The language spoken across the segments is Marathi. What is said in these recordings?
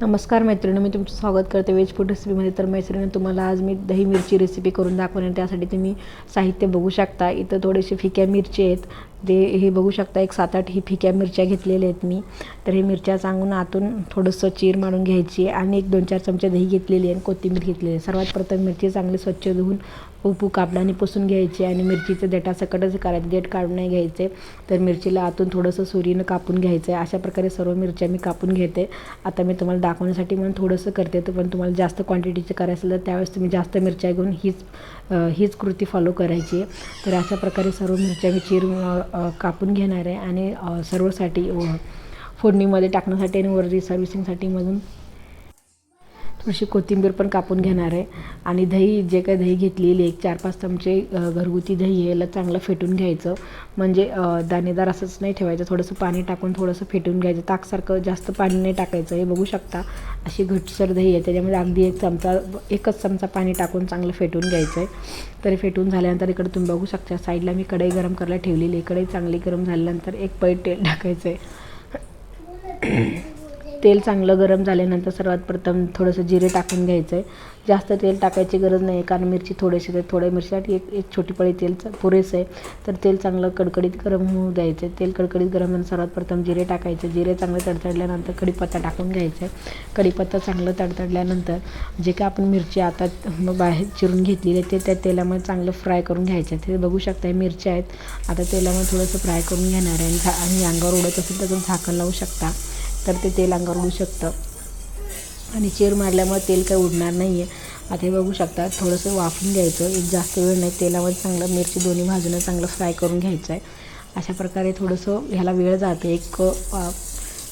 नमस्कार मैत्रिणी मी तुमचं स्वागत करते वेज फूड रेसिपीमध्ये तर मैत्रिणी तुम्हाला आज मी दही मिरची रेसिपी करून दाखवणार त्यासाठी तुम्ही साहित्य बघू शकता. इथं थोडेसे फिक्या मिरची आहेत. ते हे बघू शकता एक सात आठ ही फिक्या मिरच्या घेतलेल्या आहेत मी. तर हे मिरच्या चांगून आतून थोडंसं चीर मारून घ्यायची आणि एक दोन चार चमचे दही घेतलेली आहे आणि कोथिंबीर घेतलेली आहे. सर्वात प्रथम मिरची चांगली स्वच्छ धुवून उपू कापडाने पुसून घ्यायची आणि मिरचीचं देठासकटच करायचं देठ काढून नाही घ्यायचे. तर मिरचीला आतून थोडंसं सुरीनं कापून घ्यायचं आहे. अशा प्रकारे सर्व मिरच्या मी कापून घेते. आता मी तुम्हाला दाखवण्यासाठी म्हणून थोडंसं करते. तर पण तुम्हाला जास्त क्वांटिटीचं करायचं असेल तर त्यावेळेस तुम्ही जास्त मिरच्या घेऊन हीच हीच कृती फॉलो करायची आहे. तर अशा प्रकारे सर्व मिरच्या मी चीर कापून घेणार आहे आणि सर्वसाठी फोडणीमध्ये टाकण्यासाठी आणि वरती सर्व्हिसिंगसाठी मधून थोडीशी कोथिंबीर पण कापून घेणार आहे. आणि दही जे काही दही घेतलेली एक चार पाच चमचे घरगुती दही याला चांगलं फेटून घ्यायचं. म्हणजे दाणेदार असंच नाही ठेवायचं. थोडंसं पाणी टाकून थोडंसं फेटून घ्यायचं. ताकसारखं जास्त पाणी नाही टाकायचं हे बघू शकता. अशी घटसर दही आहे. त्याच्यामध्ये अगदी एक चमचा एकच चमचा पाणी टाकून चांगलं फेटून घ्यायचं आहे तरी फेटून झाल्यानंतर इकडे तुम्ही बघू शकता साईडला मी कढई गरम करायला ठेवलेली आहे. कढई चांगली गरम झाल्यानंतर एक पैट तेल टाकायचं आहे तेल चांगलं गरम झाल्यानंतर सर्वात प्रथम थोडंसं जिरे टाकून घ्यायचं आहे जास्त तेल टाकायची गरज नाही कारण मिरची थोडीशी तर थोड्या मिरच्यासाठी एक एक छोटी पळी तेल पुरेसं आहे. तर तेल चांगलं कडकडीत गरम होऊ द्यायचं. आहे तेल कडकडीत गरम होऊन सर्वात प्रथम जिरे टाकायचे. जिरे चांगले तडतडल्यानंतर कढीपत्ता टाकून घ्यायचा. आहे कढीपत्ता चांगलं तडतडल्यानंतर जे काय आपण मिरची आता बाहेर चिरून घेतलेली आहे ते त्या तेलामध्ये चांगलं फ्राय करून घ्यायचं. आहे ते बघू शकता मिरच्या आहेत. आता तेलामध्ये थोडंसं फ्राय करून घेणार आहे आणि झा आणि अंगावर उडत असेल तर झाकण लावू शकता. तर ते तेल अंगावर उडू शकतं. आणि चीर मारल्यामुळे तेल काही उडणार नाही आहे आता हे बघू शकता थोडंसं वाफून घ्यायचं. एक जास्त वेळ नाही. तेलामध्ये चांगलं मिरची दोन्ही भाजूनं चांगलं फ्राय करून घ्यायचं आहे अशा प्रकारे थोडंसं ह्याला वेळ जाते. एक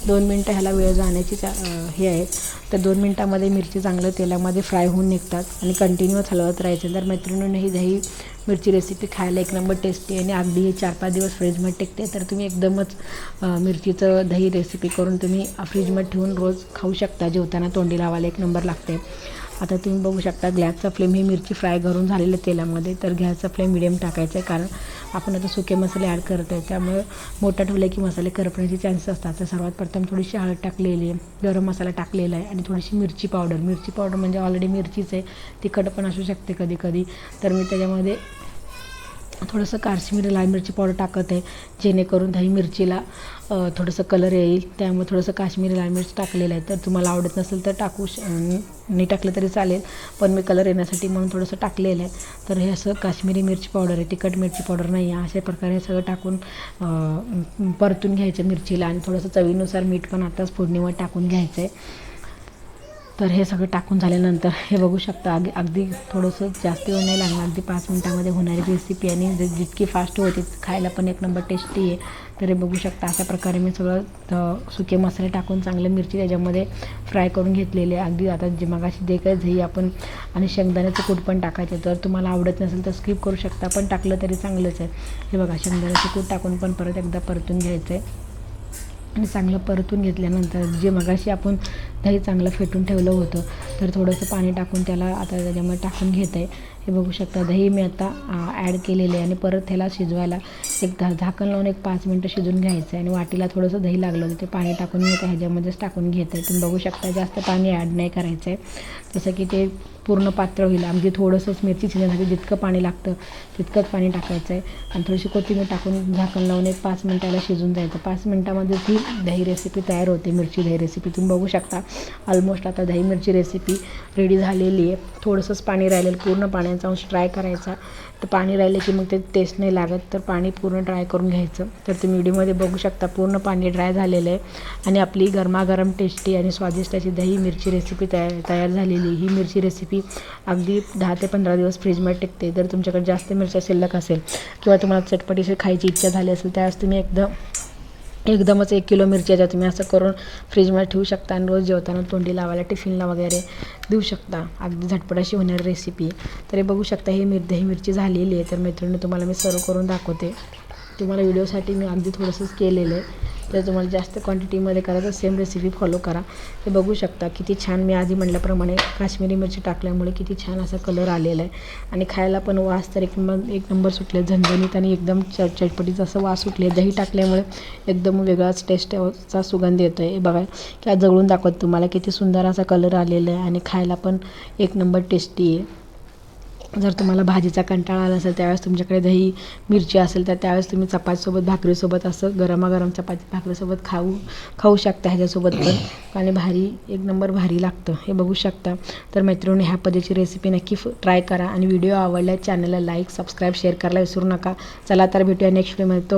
दोन मिनटं ह्याला वेळ जाण्याची चा हे आहेत. तर दोन मिनटामध्ये मिरची चांगलं तेलामध्ये फ्राय होऊन निघतात आणि कंटिन्यूअस हलवत राहायचं. तर मैत्रिणींनी ही दही मिरची रेसिपी खायला एक नंबर टेस्टी आणि अगदी हे चार पाच दिवस फ्रीजमध्ये टिकते. तर तुम्ही एकदमच मिरचीचं दही रेसिपी करून तुम्ही फ्रीजमध्ये ठेवून रोज खाऊ शकता. जेवताना तोंडी लावायला एक नंबर लागते. आता तुम्ही बघू शकता गॅसचा फ्लेम ही मिरची फ्राय करून झालेलं तेलामध्ये तर गॅसचा फ्लेम मिडियम टाकायचा आहे कारण आपण आता सुके मसाले ॲड करत आहे. त्यामुळे मोठा ठेवले की मसाले करपण्याचे चान्सेस असतात. तर सर्वात प्रथम थोडीशी हळद टाकलेली आहे गरम मसाला टाकलेला आहे आणि थोडीशी मिरची पावडर मिरची पावडर म्हणजे ऑलरेडी मिरचीच आहे तिखट पण असू शकते कधी कधी तर मी त्याच्यामध्ये थोडंसं काश्मीरी लाल मिरची पावडर टाकत आहे. जेणेकरून दही मिरचीला थोडंसं कलर येईल. त्यामुळे थोडंसं काश्मीरी लाल मिरची टाकलेलं आहे. तर तुम्हाला आवडत नसेल तर टाकू श नाही टाकलं तरी चालेल. पण मी कलर येण्यासाठी म्हणून थोडंसं टाकलेलं आहे. तर हे असं काश्मीरी मिरची पावडर आहे. तिखट मिरची पावडर नाही आहे. अशा प्रकारे सगळं टाकून परतून घ्यायचं मिरचीला. आणि थोडंसं चवीनुसार मीठ पण आताच फोडणीवर टाकून घ्यायचं आहे तर हे सगळं टाकून झाल्यानंतर हे बघू शकता अग अगदी थोडंसं जास्त वेळ नाही लागणार अगदी पाच मिनटामध्ये होणारी रेसिपी आणि जितकी फास्ट होती खायला पण एक नंबर टेस्टी आहे. तर हे बघू शकता अशा प्रकारे मी सगळं सुके मसाले टाकून चांगलं मिरची त्याच्यामध्ये फ्राय करून घेतलेले. अगदी आता जे मगाशी जे काही दही आपण आणि शेंगदाण्याचं कूट पण टाकायचं तर तुम्हाला आवडत नसेल तर स्किप करू शकता पण टाकलं तरी चांगलंच आहे. हे बघा शेंगदाण्याचं कूट टाकून पण परत एकदा परतून घ्यायचं आहे चांगलं परतून घेतल्यानंतर जे मगाशी आपण दही चांगलं फेटून ठेवलं होतं तर थोडंसं पाणी टाकून त्याला आता त्याच्यामध्ये टाकून घेत आहे हे बघू शकता दही मी आता ॲड केलेले आहे आणि परत त्याला शिजवायला एक धा झाकण लावून एक पाच मिनटं शिजून घ्यायचं आहे आणि वाटीला थोडंसं दही लागलं होतं ते पाणी टाकून मी ह्याच्यामध्येच टाकून घेत आहे तुम्ही बघू शकता जास्त पाणी ॲड नाही करायचं आहे जसं की ते पूर्ण पात्र होईल. अगदी थोडंसंच मिरची शिजण्यासाठी जितकं पाणी लागतं तितकंच पाणी टाकायचं आहे आणि थोडीशी कोथिंबीर टाकून झाकण लावून एक पाच मिनटाला शिजून जायचं. पाच मिनटामध्ये ही दही रेसिपी तयार होते मिरची दही रेसिपी तुम्ही बघू शकता ऑलमोस्ट आता दही मिरची रेसिपी रेडी झालेली आहे. थोडंसंच पाणी राहिलेलं पूर्ण पाण्याचा अंश ट्राय करायचा. तर पाणी राहिले की मग ते टेस्ट नाही लागत तर पाणी पूर्ण ड्राय करून घ्यायचं. तर तुम्ही व्हिडिओमध्ये बघू शकता पूर्ण पाणी ड्राय झालेलं आहे. आणि आपली गरमागरम टेस्टी आणि स्वादिष्ट अशी दही मिरची रेसिपी तयार तयार झालेली ही मिरची रेसिपी अगदी दहा ते पंधरा दिवस फ्रीजमध्ये टिकते. जर तुमच्याकडे जास्त मिरच्या शिल्लक असेल किंवा तुम्हाला चटपटीशी खायची इच्छा झाली असेल त्यावेळेस तुम्ही एकदम एकदमच एक किलो मिरच्याच्या तुम्ही असं करून फ्रीजमध्ये ठेवू शकता आणि रोज जेवताना तोंडी लावायला टिफिनला वगैरे देऊ शकता. अगदी झटपट अशी होणारी रेसिपी तर हे बघू शकता ही मिर दही मिरची झालेली आहे. तर मैत्रिणी तुम्हाला मी सर्व करून दाखवते. तुम्हाला व्हिडिओसाठी मी अगदी थोडंसंच केलेलं आहे. जर तुम्हाला जास्त क्वांटिटीमध्ये करायचं सेम रेसिपी फॉलो करा. हे बघू शकता किती छान मी आधी म्हटल्याप्रमाणे काश्मीरी मिरची टाकल्यामुळे किती छान असा कलर आलेला आहे. आणि खायला पण वास तर एक नंबर एक नंबर सुटले झणझणीत आणि एकदम च चटपटीत असं वास सुटले. दही टाकल्यामुळे एकदम वेगळाच टेस्टचा सुगंध येतो आहे बघा किंवा जवळून दाखवत तुम्हाला किती सुंदर असा कलर आलेला आहे आणि खायला पण एक नंबर टेस्टी आहे. जर तुम्हाला भाजीचा कंटाळा आला असेल त्यावेळेस तुमच्याकडे दही मिरची असेल तर त्यावेळेस तुम्ही चपातीसोबत भाकरीसोबत असं गरमागरम चपाती भाकरीसोबत खाऊ खाऊ शकता ह्याच्यासोबत पण. आणि भारी एक नंबर भारी लागतं हे बघू शकता. तर मैत्रिणी ह्या पद्धतीची रेसिपी नक्की ट्राय करा. आणि व्हिडिओ आवडल्या चॅनलला लाईक सबस्क्राईब शेअर करायला विसरू नका. चला तर भेटूया नेक्स्ट व्हिडिओमध्ये तो